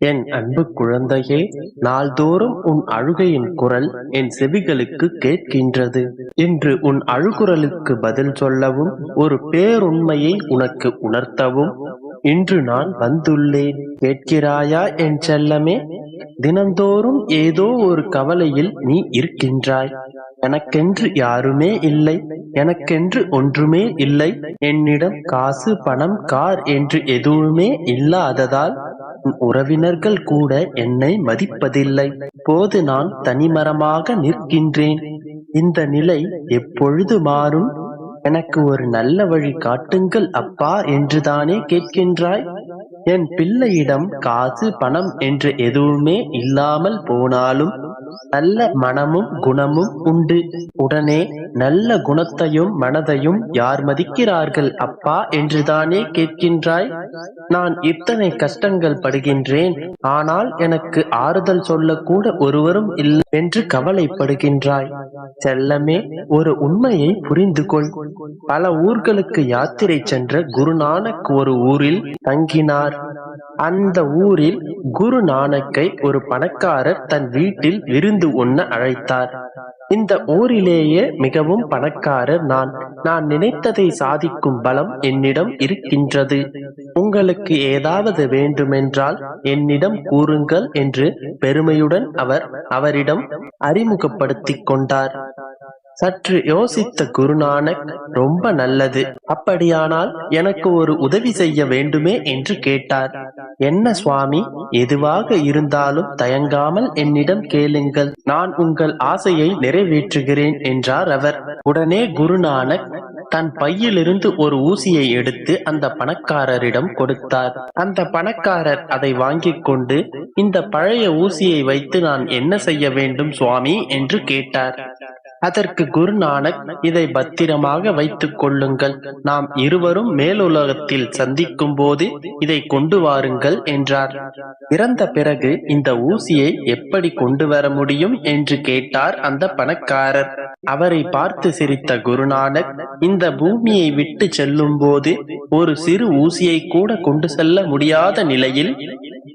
என் அன்பு குழந்தையே நாள்தோறும் உன் அழுகையின் குரல் என் செவிகளுக்கு கேட்கின்றது. இன்று உன் அழுகுரலுக்கு பதில் சொல்லவும் ஒரு பேருண்மையை உனக்கு உணர்த்தவும் இன்று நான் வந்துள்ளேன். கேட்கிறாயா என் செல்லமே? தினந்தோறும் ஏதோ ஒரு கவலையில் நீ இருக்கின்றாய். எனக்கென்று யாருமே இல்லை எனக்கென்று ஒன்றுமே இல்லை. என்னிடம் காசு பணம் கார் என்று எதுவுமே இல்லாததால் உறவினர்கள் கூட என்னை மதிப்பதில்லை. போது நான் தனிமரமாக நிற்கின்றேன். இந்த நிலை எப்பொழுது மாறும்? எனக்கு ஒரு நல்ல வழி காட்டுங்கள் அப்பா என்றுதானே கேட்கின்றாய். என் பிள்ளையிடம் காசு பணம் என்று எதுவுமே இல்லாமல் போனாலும் நல்ல மனமும் குணமும் உண்டு. உடனே நல்ல குணத்தையும் மனதையும் யார் மதிக்கிறார்கள் அப்பா என்றுதானே கேட்கின்றாய்? நான் இத்தனை கஷ்டங்கள் படுகின்றேன். ஆனால் எனக்கு ஆறுதல் சொல்லக்கூட ஒருவரும் இல்லை என்று கவலைப்படுகின்றாய். செல்லமே ஒரு உண்மையை புரிந்து கொள் பல ஊர்களுக்கு யாத்திரை சென்ற குருநானக் ஒரு ஊரில் தங்கினார். அந்த ஊரில் குரு நானக்கை ஒரு பணக்காரர் தன் வீட்டில் விருந்து உண்ண அழைத்தார். இந்த ஊரிலேயே மிகவும் பணக்காரர் நான். நான் நினைத்ததை சாதிக்கும் பலம் என்னிடம் இருக்கின்றது. உங்களுக்கு ஏதாவது வேண்டுமென்றால் என்னிடம் கூறுங்கள் என்று பெருமையுடன் அவர் அவரிடம் அறிமுகப்படுத்திக் கொண்டார். சற்று யோசித்த குருநானக் ரொம்ப நல்லது. அப்படியானால் எனக்கு ஒரு உதவி செய்ய வேண்டுமே? என்று கேட்டார். என்ன சுவாமி? எதுவாக இருந்தாலும் தயங்காமல் என்னிடம் கேளுங்கள். நான் உங்கள் ஆசையை நிறைவேற்றுகிறேன் என்றார் அவர். உடனே குருநானக் தன் பையிலிருந்து ஒரு ஊசியை எடுத்து அந்த பணக்காரரிடம் கொடுத்தார். அந்த பணக்காரர் அதை வாங்கிக் கொண்டு இந்த பழைய ஊசியை வைத்து நான் என்ன செய்ய வேண்டும் சுவாமி? என்று கேட்டார். அதற்கு குருநானக் இதை பத்திரமாக வைத்துக் கொள்ளுங்கள். நாம் இருவரும் மேலுலகத்தில் சந்திக்கும் போது இதை கொண்டு வாருங்கள் என்றார். இறந்த பிறகு இந்த ஊசியை எப்படி கொண்டு வர முடியும் என்று கேட்டார் அந்த பணக்காரர். அவரை பார்த்து சிரித்த குருநானக் இந்த பூமியை விட்டு செல்லும் போது ஒரு சிறு ஊசியை கூட கொண்டு செல்ல முடியாத நிலையில்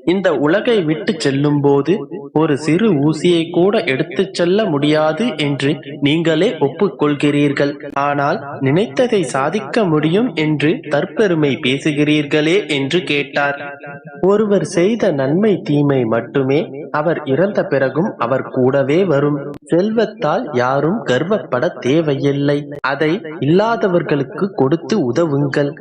இந்த உலகை விட்டு செல்லும் போது ஒரு சிறு ஊசியை கூட எடுத்துச் செல்ல முடியாது என்று நீங்களே ஒப்புக்கொள்கிறீர்கள். ஆனால் நினைத்ததை சாதிக்க முடியும் என்று தற்பெருமை பேசுகிறீர்களே என்று கேட்டார். ஒருவர் செய்த நன்மை தீமை மட்டுமே அவர் இறந்த பிறகும் அவர் கூடவே வரும். செல்வத்தால் யாரும் கர்வப்பட தேவையில்லை. அதை இல்லாதவர்களுக்கு கொடுத்து உதவுங்கள்.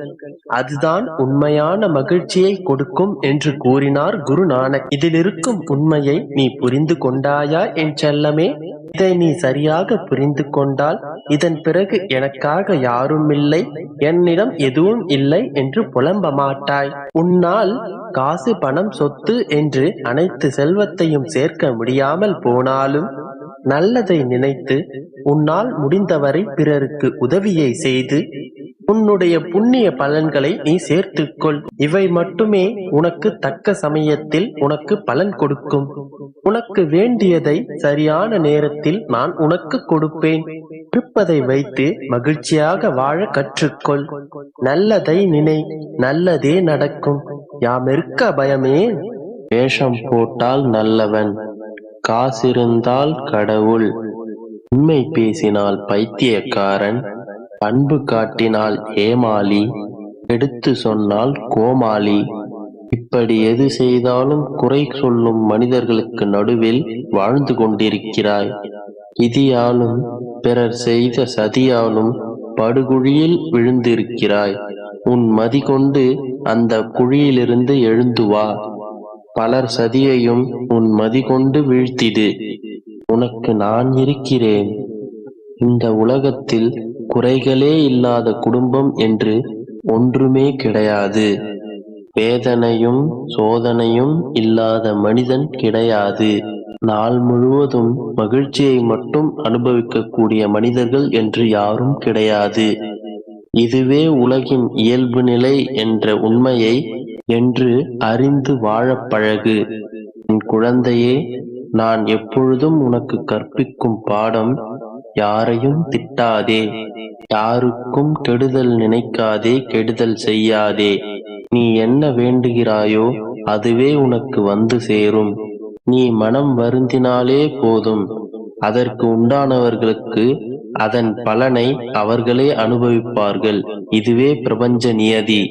அதுதான் உண்மையான மகிழ்ச்சியை கொடுக்கும் என்று கூறினார் குருநானக். இதில் இருக்கும் உண்மையை நீ புரிந்து கொண்டாயா என் செல்லமே? இதை நீ சரியாக புரிந்து கொண்டால் இதன் பிறகு எனக்காக யாரும் இல்லை என்னிடம் எதுவும் இல்லை என்று புலம்ப மாட்டாய். உன்னால் காசு பணம் சொத்து என்று அனைத்து செல்வத்தையும் சேர்க்க முடியாமல் போனாலும் நல்லதை நினைத்து உன்னால் முடிந்தவரை பிறருக்கு உதவியை செய்து உன்னுடைய புண்ணிய பலன்களை நீ சேர்த்துக்கொள். இவை மட்டுமே உனக்கு தக்க சமயத்தில் உனக்கு பலன் கொடுக்கும். உனக்கு வேண்டியதை சரியான நேரத்தில் நான் உனக்கு கொடுப்பேன். இருப்பதை வைத்து மகிழ்ச்சியாக வாழ கற்றுக்கொள். நல்லதை நினை நல்லதே நடக்கும். யாமிருக்க பயமே? வேஷம் போட்டால் நல்லவன். காசிருந்தால் கடவுள். உண்மை பேசினால் பைத்தியக்காரன் அன்பு காட்டினால் ஏமாளி எடுத்து சொன்னால் கோமாளி. இப்படி எது செய்தாலும் குறை சொல்லும் மனிதர்களுக்கு நடுவில் வாழ்ந்து கொண்டிருக்கிறாய். இதியாலும் பிறர் செய்த சதியாலும் படுகுழியில் விழுந்திருக்கிறாய். உன் மதி கொண்டு அந்த குழியிலிருந்து எழுந்து வா. பலர் சதியையும் உன் மதி கொண்டு வீழ்த்திடு. உனக்கு நான் இருக்கிறேன். இந்த உலகத்தில் குறைகளே இல்லாத குடும்பம் என்று ஒன்றுமே கிடையாது. வேதனையும் சோதனையும் இல்லாத மனிதன் கிடையாது. நாள் முழுவதும் மகிழ்ச்சியை மட்டும் அனுபவிக்கக்கூடிய மனிதர்கள் என்று யாரும் கிடையாது. இதுவே உலகின் இயல்பு நிலை என்ற உண்மையை என்று அறிந்து வாழப் பழகு. என் குழந்தையே நான் எப்பொழுதும் உனக்கு கற்பிக்கும் பாடம் யாரையும் திட்டாதே. யாருக்கும் கெடுதல் நினைக்காதே கெடுதல் செய்யாதே. நீ என்ன வேண்டுகிறாயோ அதுவே உனக்கு வந்து சேரும். நீ மனம் வருந்தினாலே போதும். அதற்கு உண்டானவர்களுக்கு அதன் பலனை அவர்களே அனுபவிப்பார்கள். இதுவே பிரபஞ்ச நியதி.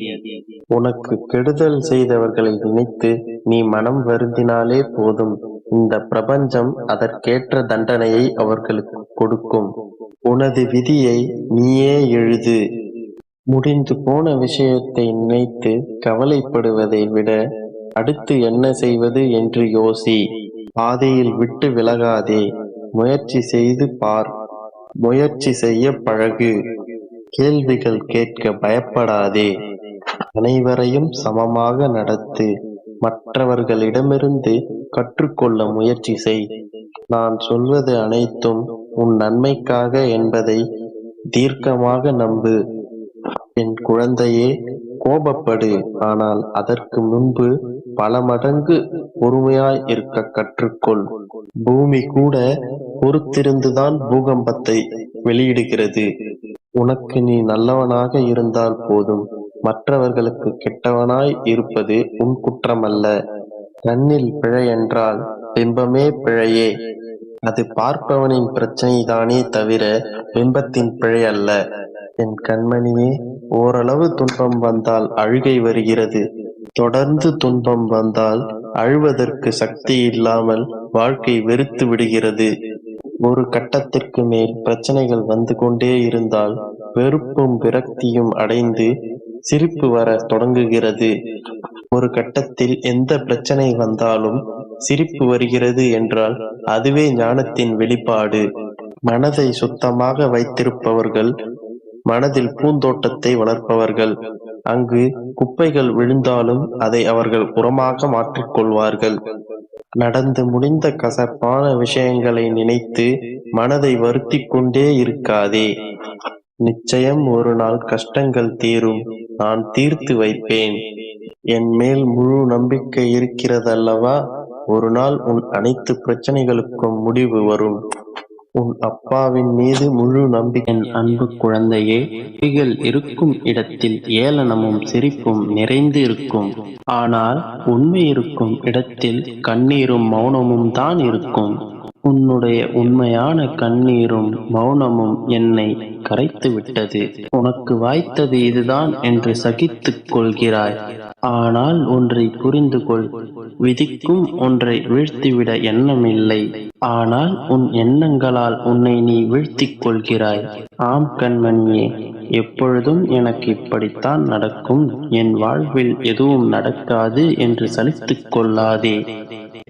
உனக்கு கெடுதல் செய்தவர்களை நினைத்து நீ மனம் வருந்தினாலே போதும். இந்த பிரபஞ்சம் அதற்கேற்ற தண்டனையை அவர்களுக்கு கொடுக்கும். உனது விதியை நீயே எழுது. முடிந்து போன விஷயத்தை நினைத்து கவலைப்படுவதை விட அடுத்து என்ன செய்வது என்று யோசி. பாதையில் விட்டு விலகாதே. முயற்சி செய்து பார். முயற்சி செய்ய பழகு. கேள்விகள் கேட்க பயப்படாதே. அனைவரையும் சமமாக நடத்து மற்றவர்களிடமிருந்து கற்றுக்கொள்ள முயற்சி செய். நான் சொல்வது அனைத்தும் உன் நன்மைக்காக என்பதை தீர்க்கமாக நம்பு. என் குழந்தையே கோபப்படு. ஆனால் அதற்கு முன்பு பல மடங்கு பொறுமையாய் இருக்க கற்றுக்கொள். பூமி கூட பொறுத்திருந்துதான் பூகம்பத்தை வெளியிடுகிறது. உனக்கு நீ நல்லவனாக இருந்தால் போதும். மற்றவர்களுக்கு கெட்டவனாய் இருப்பது உன் குற்றமல்ல. கண்ணில் பிழை என்றால் பிம்பமே பிழையே. அது பார்ப்பவனின் பிரச்சனைதானே தவிர பிம்பத்தின் பிழை அல்ல. என் கண்மணியே ஓரளவு துன்பம் வந்தால் அழுகை வருகிறது. தொடர்ந்து துன்பம் வந்தால் அழுவதற்கு சக்தி இல்லாமல் வாழ்க்கை வெறுத்து விடுகிறது. ஒரு கட்டத்திற்கு மேல் பிரச்சனைகள் வந்து கொண்டே இருந்தால் வெறுப்பும் விரக்தியும் அடைந்து சிரிப்பு வர தொடங்குகிறது. ஒரு கட்டத்தில் எந்த பிரச்சனை வந்தாலும் சிரிப்பு வருகிறது என்றால் அதுவே ஞானத்தின் வெளிப்பாடு. மனதை சுத்தமாக வைத்திருப்பவர்கள் மனதில் பூந்தோட்டத்தை வளர்ப்பவர்கள் அங்கு குப்பைகள் விழுந்தாலும் அதை அவர்கள் உரமாக மாற்றிக்கொள்வார்கள் நடந்து முடிந்த கசப்பான விஷயங்களை நினைத்து மனதை வருத்தி கொண்டே இருக்காதே. நிச்சயம் ஒரு நாள் கஷ்டங்கள் தீரும். நான் தீர்த்து வைப்பேன். என் மேல் முழு நம்பிக்கை இருக்கிறதல்லவா? ஒரு நாள் உன் அனைத்து பிரச்சனைகளுக்கும் முடிவு வரும். உன் அப்பாவின் மீது முழு நம்பிக்கை. என் அன்பு குழந்தையே பொய்கள் இருக்கும் இடத்தில் ஏளனமும் சிரிப்பும் நிறைந்து இருக்கும். ஆனால் உண்மை இருக்கும் இடத்தில் கண்ணீரும் மௌனமும் தான் இருக்கும். உன்னுடைய உண்மையான கண்ணீரும் மௌனமும் என்னை கரைத்து விட்டது உனக்கு வாய்த்தது இதுதான் என்று சகித்துக் கொள்கிறாய். ஆனால் ஒன்றை புரிந்து கொள் விதிக்கும் ஒன்றை வீழ்த்திவிட எண்ணமில்லை. ஆனால் உன் எண்ணங்களால் உன்னை நீ வீழ்த்திக் கொள்கிறாய். ஆம் கண்மணியே எப்பொழுதும் எனக்கு இப்படித்தான் நடக்கும். என் வாழ்வில் எதுவும் நடக்காது என்று சலித்துக் கொள்ளாதே.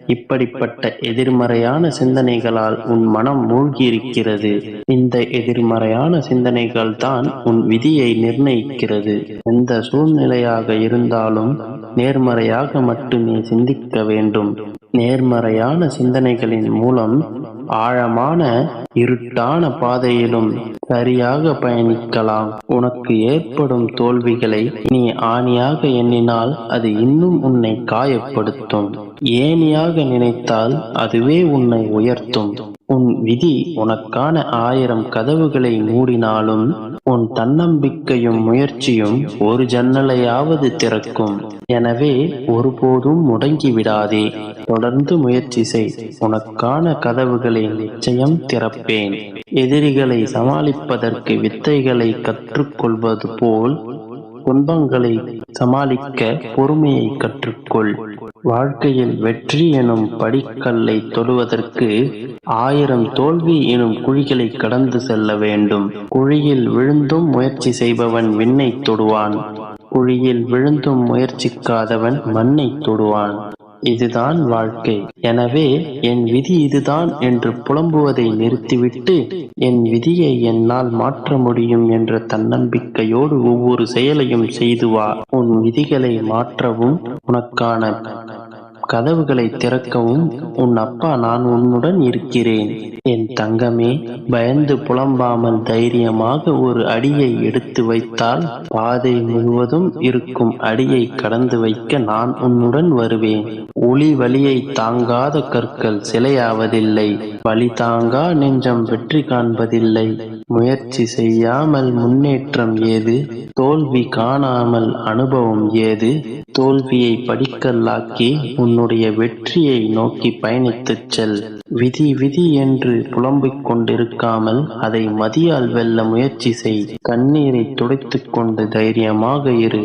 இப்படிப்பட்ட எதிர்மறையான சிந்தனைகளால் உன் மனம் மூழ்கியிருக்கிறது. இந்த எதிர்மறையான சிந்தனைகள் தான் உன் விதியை நிர்ணயிக்கிறது. எந்த சூழ்நிலையாக இருந்தாலும் நேர்மறையாக மட்டுமே சிந்திக்க வேண்டும். நேர்மறையான சிந்தனைகளின் மூலம் ஆழமான இருட்டான பாதையிலும் சரியாக பயணிக்கலாம். உனக்கு ஏற்படும் தோல்விகளை நீ ஆணியாக எண்ணினால் அது இன்னும் உன்னை காயப்படுத்தும். ஏணியாக நினைத்தால் அதுவே உன்னை உயர்த்தும். உன் விதி உனக்கான ஆயிரம் கதவுகளை மூடினாலும் உன் தன்னம்பிக்கையும் முயற்சியும் ஒரு ஜன்னலையாவது திறக்கும். எனவே ஒருபோதும் முடங்கி விடாதே தொடர்ந்து முயற்சி செய். உனக்கான கதவுகளை நிச்சயம் திறப்பேன். எதிரிகளை சமாளிப்பதற்கு வித்தைகளை கற்றுக்கொள்வது போல் துன்பங்களை சமாளிக்க பொறுமையை கற்றுக்கொள். வாழ்க்கையில் வெற்றி எனும் படிக்கல்லை தொடுவதற்கு ஆயிரம் தோல்வி எனும் குழிகளை கடந்து செல்ல வேண்டும். குழியில் விழுந்தும் முயற்சி செய்பவன் விண்ணை தொடுவான். குழியில் விழுந்தும் முயற்சிக்காதவன் மண்ணை தொடுவான். இதுதான் வாழ்க்கை. எனவே என் விதி இதுதான் என்று புலம்புவதை நிறுத்திவிட்டு என் விதியை என்னால் மாற்ற முடியும் என்ற தன்னம்பிக்கையோடு ஒவ்வொரு செயலையும் செய்து வா. உன் விதிகளை மாற்றவும் உனக்கான கதவுகளை திறக்கவும் உன் அப்பா நான் உன்னுடன் இருக்கிறேன். என் தங்கமே பயந்து புலம்பாமல் தைரியமாக ஒரு அடியை எடுத்து வைத்தால் பாதை முழுவதும் இருக்கும் அடியை கடந்து வைக்க நான் உன்னுடன் வருவேன். ஒளி வழியை தாங்காத கற்கள் சிலையாவதில்லை. வழி தாங்கா நெஞ்சம் வெற்றி காண்பதில்லை. முயற்சி செய்யாமல் முன்னேற்றம் ஏது? தோல்வி காணாமல் அனுபவம் ஏது? தோல்வியை படிக்கல்லாக்கி உன்னுடைய வெற்றியை நோக்கி பயணித்துச் செல். விதி விதி என்று புலம்பிக் கொண்டிருக்காமல் அதை மதியால் வெல்ல முயற்சி செய். கண்ணீரை துடைத்துக் கொண்டு தைரியமாக இரு.